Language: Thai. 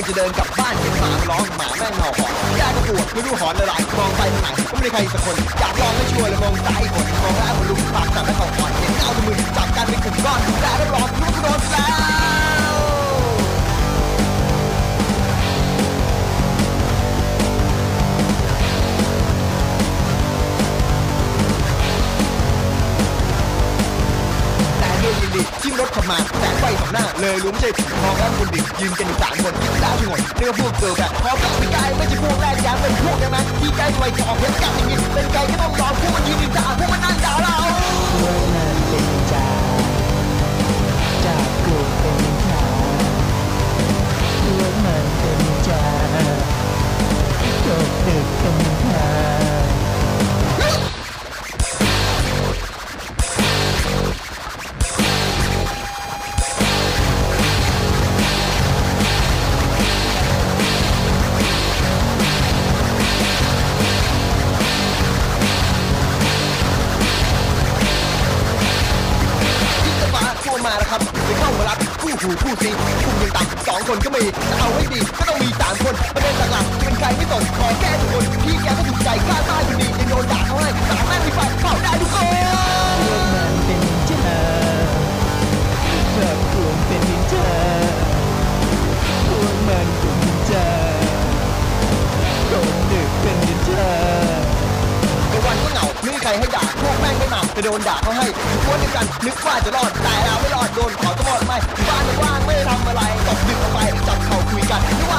มันจะเดินกลับบ้านเห็นหมาร้องหมาแม่งเห่าหอนยายก็ปวดไม่รู้หอนอะไรมองไปทางไหนก็ไม่ได้ใครสักคนอยากลองให้ช่วยเลยมองซ้ายคนมองล่างคนลุกปากสั่นและเข่าหอนเห็นเอามือจับ ด้วยยินดีที่รถขับมาแสงไฟสองหน้า เลยรู้ไม่ใช่ผีมองแล้วคนดิยืนกันอยู่สามคนคิดได้ทั้งดเรียกพวกเกิร์ลแบบพอกับไม่ไกลไม่ใช่พวกแรกยางเป็นพวกได้ไหมที่ใกล้ไวจะออกเพชรกลับอย่างนี้เป็นไกลก็ต้องยอมพวกมันยืนด่าพวกมัน มามาแล้วครับจะเข้ามารับคู่หูคู่ซีคู่ยังต่ำสองคนก็มีจะเอาให้ดีก็ต้องมีสามคนประเด็นหลักๆเป็นใครไม่สนขอแก้ทุกคนพี่แกก็ถูกใจกล้าตา รให้ด่าพวกแม่งไม่มาจะโดนด่าเขาให้ทุกคนเดียวกันนึกว่าจะรอดแต่เราไม่รอดโดนขอจะหมดไม่บ้านว่างไม่ได้ทำอะไรตกดึกออกไปจับเข่าคุยกันไม่ว่า